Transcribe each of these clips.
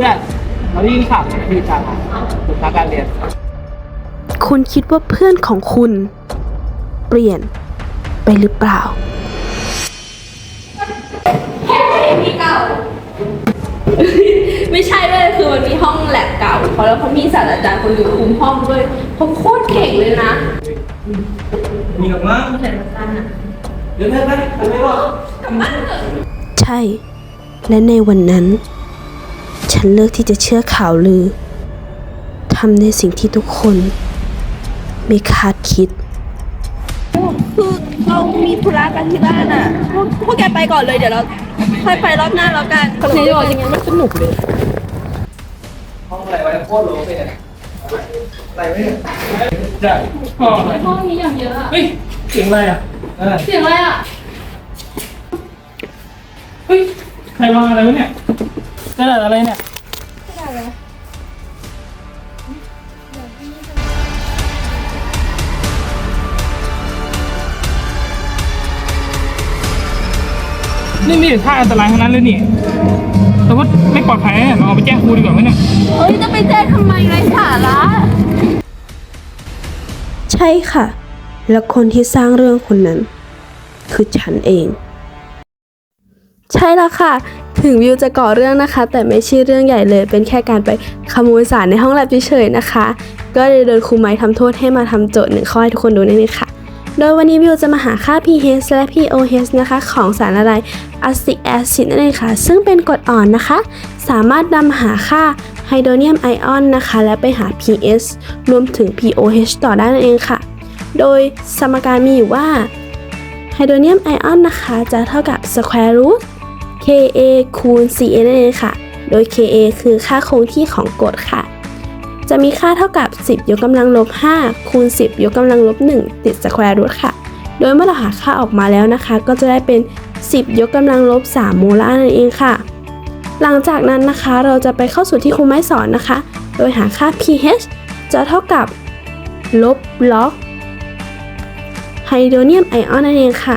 พื่อนเราได้ยินข่าวคือการสุดท้ายการเรียน คุณคิดว่าเพื่อนของคุณ เปลี่ยนไปหรือเปล่า พี่เก่า ไม่ใช่เลยคือมันมีห้องแลบเก่าเขาแล้วเขามีศาสตราจารย์คนอยู่คุมห้องด้วยเขาโคตรเก่งเลยนะมีหรอมั้งศาสตราจารย์อะเดี๋ยวเธอไปทำไมวะกลับบ้านเถอะใช่ และในวันนั้น ฉันเลือกที่จะเชื่อข่าวลือทำในสิ่งที่ทุกคน ไม่คาดคิด คือเรามีธุระกันที่บ้านอะ พวกพวกแกไปก่อนเลยเดี๋ยวเราค่อยไปรอบหน้าแล้วกันในวันนี้ไม่สนุกเลย ห้องอะไรวะโคตรโลไปเนี่ยอะไรไม่เนี่ยจะห้องอะไรห้องนี้อย่างเยอะอะเฮ้ยเสียงอะไรอะเออเสียงอะไรอะเฮ้ย ใครวางอะไรวะเนี่ย นี่มีแต่ท่าอันตรายทั้งนั้นเลยนี่ แต่ว่าไม่ปลอดภัยนะเราเอาไปแจ้งครูดีกว่าไหมเนี่ย เฮ้ย จะไปแจ้งทำไมไร้สาระใช่ค่ะ และคนที่สร้างเรื่องคนนั้น คือฉันเอง ใช่แล้วค่ะ ถึงวิวจะก่อเรื่องนะคะ แต่ไม่ใช่เรื่องใหญ่เลย เป็นแค่การไปขโมยสารในห้องแลบเฉยๆนะคะ ก็เลยโดนครูไม้ทำโทษให้มาทำโจทย์หนึ่งข้อให้ทุกคนดูนั่นเองค่ะ โดยวันนี้วิวจะมาหาค่า pH และ pOH นะคะ ของสารละลายอะซิ c แอซิดนั่นเองค่ะ ซึ่งเป็นกรดอ่อนนะคะ สามารถนำหาค่าไฮโดรเนียมไอออนนะคะ และไปหา pH รวมถึง pOH ต่อได้นั่นเองค่ะ โดยสมการมีอยู่ว่าไฮโดรเนียมไอออนนะคะ จะเท่ากับ square root Ka คูณ Ca นั่นเองค่ะ โดย Ka คือค่าคงที่ของกรดค่ะ จะมีค่าเท่ากับ 10 ยกกำลังลบ 5 คูณ 10 ยกกำลังลบ 1 ติด square root ค่ะ โดยเมื่อเราหาค่าออกมาแล้วนะคะ ก็จะได้เป็น 10 ยกกำลังลบ 3 โมลาร์นั่นเองค่ะ หลังจากนั้นนะคะเราจะไปเข้าสู่ที่ครูไม้สอนนะคะ โดยหาค่า pH จะเท่ากับลบล็อกไฮโดรเนียมไอออนนั่นเองค่ะ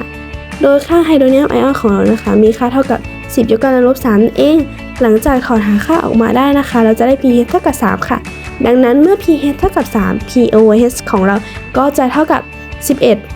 โดยค่าไฮโดรเนียมไอออนของเรานะคะ มีค่าเท่ากับ 10 ยกกำลังลบ3นั่นเอง หลังจากถอดหาค่าออกมาได้นะคะ เราจะได้ pH เท่ากับ 3 ค่ะ ดังนั้นเมื่อ pH เท่ากับ 3 pOH ของเราก็จะเท่ากับ 11